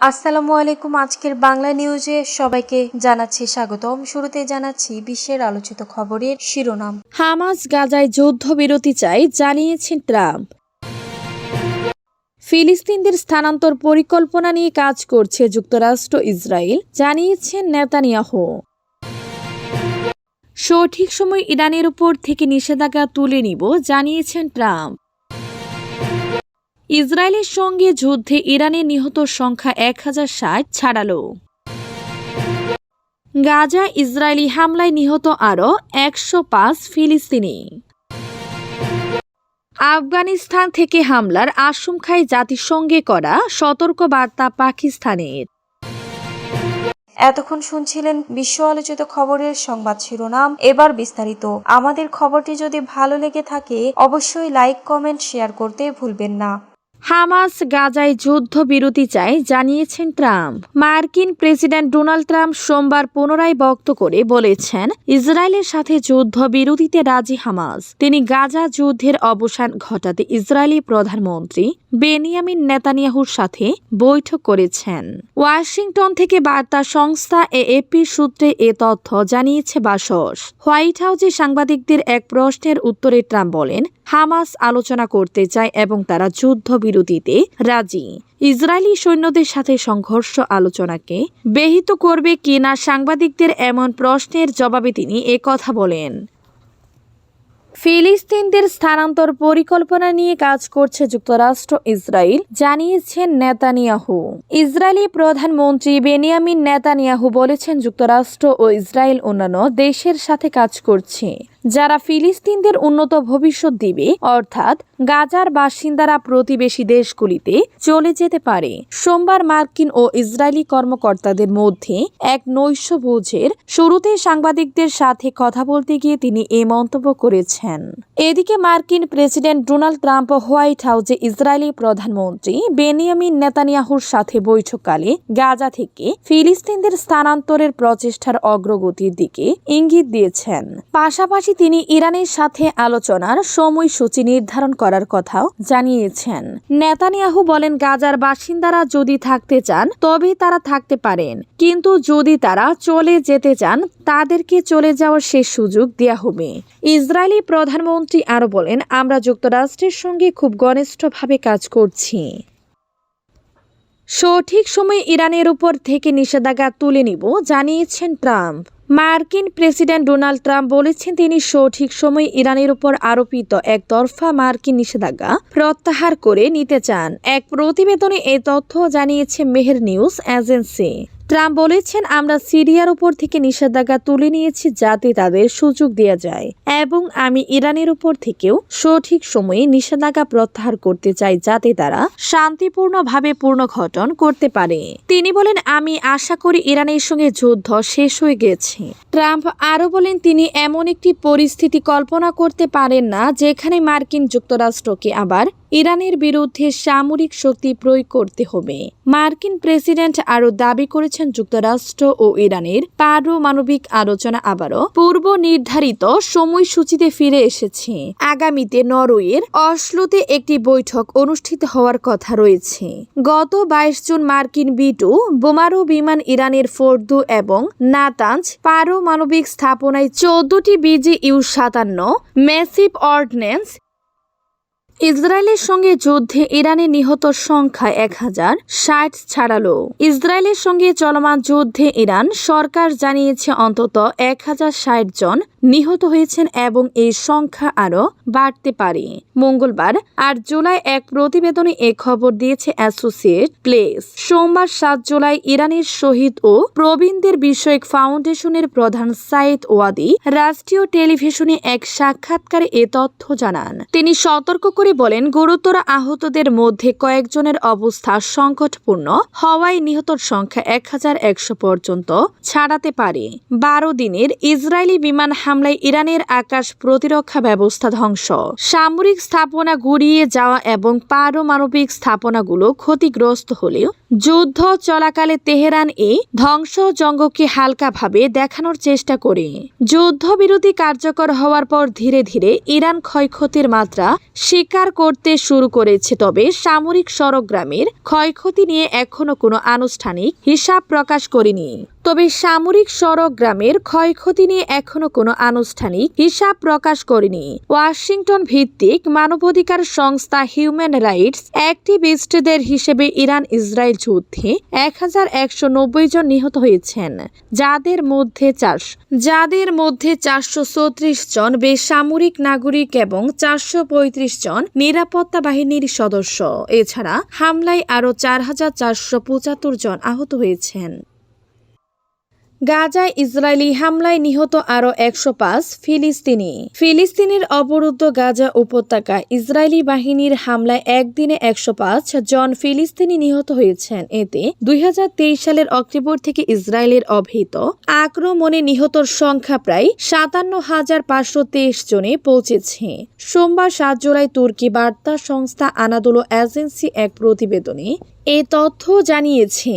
আসসালামু আলাইকুম। আজকের বাংলা নিউজে সবাইকে জানাচ্ছি স্বাগতম। শুরুতে জানাচ্ছি বিশ্বের আলোচিত খবরের শিরোনাম। হামাস গাজায় যুদ্ধবিরতি চাই, জানিয়েছেন ট্রাম্প। ফিলিস্তিনদের স্থানান্তর পরিকল্পনা নিয়ে কাজ করছে যুক্তরাষ্ট্র, ইসরায়েল, জানিয়েছেন নেতানিয়াহু। সঠিক সময় ইরানের উপর থেকে নিষেধাজ্ঞা তুলে নিব, জানিয়েছেন ট্রাম্প। ইসরায়েলের সঙ্গে যুদ্ধে ইরানের নিহত সংখ্যা এক হাজার ষাট ছাড়ালো। গাজা ইসরায়েলি হামলায় নিহত আরও একশো পাঁচ ফিলিস্তিনি। আফগানিস্তান থেকে হামলার আশঙ্কায় জাতিসংঘে করা সতর্ক বার্তা পাকিস্তানের। এতক্ষণ শুনছিলেন বিশ্ব আলোচিত খবরের সংবাদ শিরোনাম। এবার বিস্তারিত। আমাদের খবরটি যদি ভালো লেগে থাকে, অবশ্যই লাইক, কমেন্ট, শেয়ার করতে ভুলবেন না। হামাস গাজায় যুদ্ধবিরতি চায় জানিয়েছেন ট্রাম্প। মার্কিন প্রেসিডেন্ট ডোনাল্ড ট্রাম্প সোমবার পুনরায় বক্ত করে বলেছেন, ইসরায়েলের সাথে যুদ্ধবিরতিতে রাজি হামাস। তিনি গাজা যুদ্ধের অবসান ঘটাতে ইসরায়েলি প্রধানমন্ত্রী বেনিয়ামিন নেতানিয়াহুর সাথে বৈঠক করেছেন। ওয়াশিংটন থেকে বার্তা সংস্থা এএপির সূত্রে এ তথ্য জানিয়েছে বাসস। হোয়াইট হাউসে সাংবাদিকদের এক প্রশ্নের উত্তরে ট্রাম্প বলেন, হামাস আলোচনা করতে চায় এবং তারা যুদ্ধবিরতিতে রাজি। ইসরায়েলি সৈন্যদের সাথে সংঘর্ষ আলোচনাকে ব্যাহত করবে কিনা সাংবাদিকদের এমন প্রশ্নের জবাবে তিনি কথা বলেন। ফিলিস্তিনদের স্থানান্তর পরিকল্পনা নিয়ে কাজ করছে যুক্তরাষ্ট্র, ইসরায়েল, জানিয়েছেন নেতানিয়াহু। ইসরায়েলি প্রধানমন্ত্রী বেনিয়ামিন নেতানিয়াহু বলেছেন, যুক্তরাষ্ট্র ও ইসরায়েল অন্যান্য দেশের সাথে কাজ করছে। যারা ফিলিস্তিনদের উন্নত ভবিষ্যৎ দিবে, অর্থাৎ গাজার বাসিন্দারা প্রতিবেশী দেশগুলিতে চলে যেতে পারে। সোমবার মার্কিন ও ইসরায়েলি কর্মকর্তাদের মধ্যে এক নৈশ ভোজের শুরুতে সাংবাদিকদের সাথে কথা বলতে গিয়ে তিনি এ মন্তব্য করেছেন। এদিকে মার্কিন প্রেসিডেন্ট ডোনাল্ড ট্রাম্প হোয়াইট হাউসে ইসরায়েলি প্রধানমন্ত্রী বেনিয়ামিন নেতানিয়াহুর সাথে বৈঠককালে গাজা থেকে ফিলিস্তিনদের স্থানান্তরের প্রচেষ্টার অগ্রগতির দিকে ইঙ্গিত দিয়েছেন। পাশাপাশি তিনি ইরানের সাথে আলোচনার সময়সূচি নির্ধারণ করার কথাও জানিয়েছেন। নেতানিয়াহু বলেন, গাজার বাসিন্দারা যদি থাকতে চান তবে তারা থাকতে পারেন। কিন্তু যদি তারা চলে যেতে চান, তাদেরকে চলে যাওয়ার শেষ সুযোগ দেয়া হবে। ইসরায়েলি প্রধানমন্ত্রী আরও বলেন, আমরা যুক্তরাষ্ট্রের সঙ্গে খুব ঘনিষ্ঠভাবে কাজ করছি। সঠিক সময়ে ইরানের উপর থেকে নিষেধাজ্ঞা তুলে নিব, জানিয়েছেন ট্রাম্প। মার্কিন প্রেসিডেন্ট ডোনাল্ড ট্রাম্প বলেছেন তিনি সঠিক সময়ে ইরানের উপর আরোপিত একতরফা মার্কিন নিষেধাজ্ঞা প্রত্যাহার করে নিতে চান। এক প্রতিবেদনে এ তথ্য জানিয়েছে মেহের নিউজ এজেন্সি। ট্রাম্প বলেছেন, আমরা সিরিয়ার উপর থেকে নিষেধাজ্ঞা তুলে নিয়েছি যাতে তাদের সুযোগ দেওয়া যায় এবং আমি ইরানের উপর থেকেও সঠিক সময়ে নিষেধাজ্ঞা প্রত্যাহার করতে চাই যাতে তারা শান্তিপূর্ণভাবে পুনর্গঠন করতে পারে। তিনি বলেন, আমি আশা করি ইরানের সঙ্গে যুদ্ধ শেষ হয়ে গেছে। ট্রাম্প আরও বলেন, তিনি এমন একটি পরিস্থিতি কল্পনা করতে পারেন না, যেখানে মার্কিন যুক্তরাষ্ট্রকে আবার ইরানের বিরুদ্ধে সামরিক শক্তি প্রয়োগ করতে হবে। মার্কিন প্রেসিডেন্ট আরও দাবি করেছেন যুক্তরাষ্ট্র ও ইরানের পারমাণবিক আলোচনা আবারও। পূর্ব নির্ধারিত সময়সূচিতে ফিরে এসেছে। আগামীতে নরওয়ের অশ্লোতে একটি বৈঠক অনুষ্ঠিত হওয়ার কথা রয়েছে। গত বাইশ জুন মার্কিন বিটু বোমারু বিমান ইরানের ফোর্দু এবং নাতাঞ্জ পারমাণবিক স্থাপনায় চোদ্দটি বিজি ইউ সাতান্ন মেসিভ অর্ডিন্যান্স ইসরায়েলের সঙ্গে যুদ্ধে ইরানের নিহত সংখ্যা এক হাজার ষাট ছাড়ালো। ইসরায়েলের সঙ্গে চলমান যুদ্ধে ইরান সরকার জানিয়েছে অন্তত এক হাজার ষাট জন নিহত হয়েছেন এবং এই সংখ্যা আরও বাড়তে পারে। মঙ্গলবার আট জুলাই এক প্রতিবেদনে এ খবর দিয়েছে অ্যাসোসিয়েট প্লেস সোমবার সাত জুলাই ইরানের শহীদ ও প্রবীণদের বিষয়ক ফাউন্ডেশনের প্রধান সাইদ ওয়াদি রাষ্ট্রীয় টেলিভিশনে এক সাক্ষাৎকারে এ তথ্য জানান। তিনি সতর্ক করে বলেন, গুরুতর আহতদের মধ্যে কয়েকজনের অবস্থা সংকটপূর্ণ। হওয়ায় নিহতর সংখ্যা এক হাজার একশো পর্যন্ত ছাড়াতে পারে। বারো দিনের ইসরায়েলি বিমান হামলায় ইরানের আকাশ প্রতিরক্ষা ব্যবস্থা ধ্বংস। সামরিক স্থাপনা গুড়িয়ে যাওয়া এবং পারমাণবিক স্থাপনাগুলো ক্ষতিগ্রস্ত হলেও যুদ্ধ চলাকালে তেহরান এই ধ্বংসজঙ্গকে হালকাভাবে দেখানোর চেষ্টা করে। যুদ্ধবিরতি কার্যকর হওয়ার পর ধীরে ধীরে ইরান ক্ষয়ক্ষতির মাত্রা স্বীকার স্বীকার করতে শুরু করেছে, তবে সামরিক সরগ্রামের ক্ষয়ক্ষতি নিয়ে এখনও কোনো আনুষ্ঠানিক হিসাব প্রকাশ করেনি। তবে সামরিক সড়ক সরগ্রামের ক্ষয়ক্ষতি নিয়ে এখনও কোনো আনুষ্ঠানিক হিসাব প্রকাশ করেনি। ওয়াশিংটন ভিত্তিক মানবাধিকার সংস্থা হিউম্যান রাইটস অ্যাক্টিভিস্টদের হিসেবে ইরান ইসরায়েল যুদ্ধে এক হাজার একশো নব্বই জন নিহত হয়েছেন। যাদের মধ্যে চার যাদের মধ্যে চারশো চৌত্রিশ জন বেসামরিক নাগরিক এবং চারশো পঁয়ত্রিশ জন নিরাপত্তা বাহিনীর সদস্য। এছাড়া হামলায় আরও চার হাজার চারশো পঁচাত্তর জন আহত হয়েছেন। গাজায় ইসরায়েলি হামলায় নিহত আরও একশো পাঁচ ফিলিস্তিনি। ফিলিস্তিনের অবরুদ্ধ গাজা উপত্যকা ইসরায়েলি বাহিনীর হামলায় একদিনে একশো পাঁচ জন ফিলিস্তিনি নিহত হয়েছেন। এতে দুই হাজার তেইশ সালের অক্টোবর থেকে ইসরায়েলের অভিহিত আক্রমণে নিহতর সংখ্যা প্রায় সাতান্ন হাজার পাঁচশো তেইশ জনে পৌঁছেছে। সোমবার সাত জুলাই তুর্কি বার্তা সংস্থা আনাদুলো এজেন্সি এক প্রতিবেদনে এ তথ্য জানিয়েছে।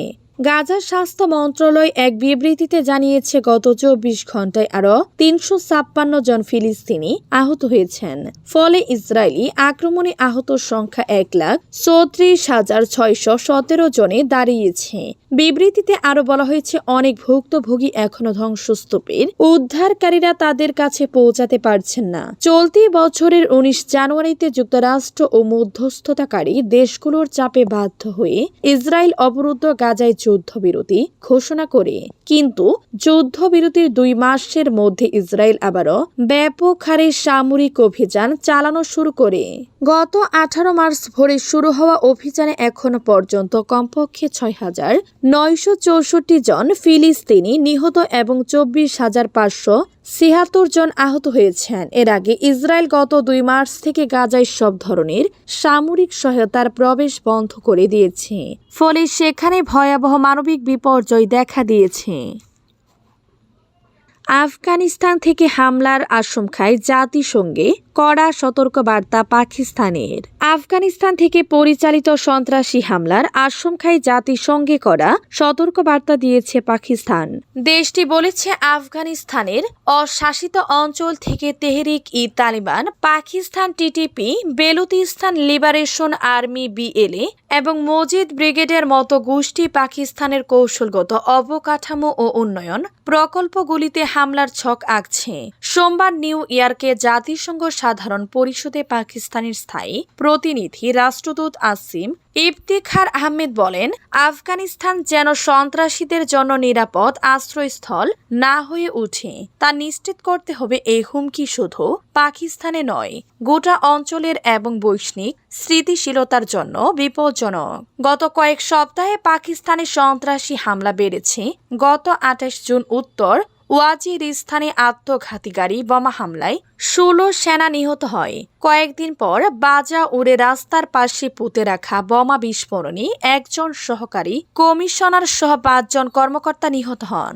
গাজা স্বাস্থ্য মন্ত্রণালয় এক বিবৃতিতে জানিয়েছে, গত চব্বিশ ঘন্টায় আরও তিনশো ছাপ্পান্ন জন ফিলিস্তিনি আহত হয়েছেন। ফলে ইসরায়েলি আক্রমণে আহত সংখ্যা এক লাখ চৌত্রিশ হাজার ছয়শো সতেরো জনে দাঁড়িয়েছে। বিবৃতিতে আরও বলা হয়েছে, অনেক ভুক্তভোগী এখনও ধ্বংসস্তূপের উদ্ধারকারীরা তাদের কাছে পৌঁছাতে পারছেন না। চলতি বছরের উনিশ জানুয়ারিতে যুক্তরাষ্ট্র ও মধ্যস্থতাকারী দেশগুলোর চাপে বাধ্য হয়ে ইসরায়েল অবরুদ্ধ গাজায় যুদ্ধবিরতি ঘোষণা করে। কিন্তু যুদ্ধবিরতির দুই মাসের মধ্যে ইসরায়েল আবারও ব্যাপক হারে সামরিক অভিযান চালানো শুরু করে। গত আঠারো মার্চ ভোরে শুরু হওয়া অভিযানে এখনও পর্যন্ত কমপক্ষে ছয় হাজার নয়শো চৌষট্টি জন ফিলিস্তিনি নিহত এবং চব্বিশ হাজার পাঁচশো ছিয়াত্তর জন আহত হয়েছেন। এর আগে ইসরায়েল গত দুই মার্চ থেকে গাজায় সব ধরনের সামরিক সহায়তার প্রবেশ বন্ধ করে দিয়েছে। ফলে সেখানে ভয়াবহ মানবিক বিপর্যয় দেখা দিয়েছে। আফগানিস্তান থেকে হামলার আশঙ্কায় জাতিসংঘে কড়া সতর্কবার্তা পাকিস্তানের। আফগানিস্তান থেকে পরিচালিত সন্ত্রাসী হামলার আশঙ্কায় জাতিসংঘে করা সতর্কবার্তা দিয়েছে পাকিস্তান। দেশটি বলেছে, আফগানিস্তানের অশাসিত অঞ্চল থেকে Tehrik e Taliban, Pakistan TTP Balochistan Liberation Army BLA এবং মজিদ ব্রিগেডের মতো গোষ্ঠী পাকিস্তানের কৌশলগত অবকাঠামো ও উন্নয়ন প্রকল্পগুলিতে হামলার ছক আঁকছে। সোমবার নিউ ইয়র্কে জাতিসংঘ সাধারণ পরিষদে পাকিস্তানের স্থায়ী প্রতিনিধি রাষ্ট্রদূত আসিম ইফতিখার আহমেদ বলেন, আফগানিস্তান যেন সন্ত্রাসীদের জন্য নিরাপদ আশ্রয়স্থল না হয়ে ওঠে তা নিশ্চিত করতে হবে এই হুমকি শুধু পাকিস্তানে নয়, গোটা অঞ্চলের এবং বৈশ্বিক স্থিতিশীলতার জন্য বিপজ্জনক। গত কয়েক সপ্তাহে পাকিস্তানে সন্ত্রাসী হামলা বেড়েছে। গত আঠাশ জুন উত্তর ওয়াজিরিস্তানে আত্মঘাতী গাড়ি বোমা হামলায় ষোলো সেনা নিহত হয়। কয়েকদিন পর বাজা উড়ে রাস্তার পাশে পুঁতে রাখা বোমা বিস্ফোরণে একজন সহকারী কমিশনার সহ পাঁচজন কর্মকর্তা নিহত হন।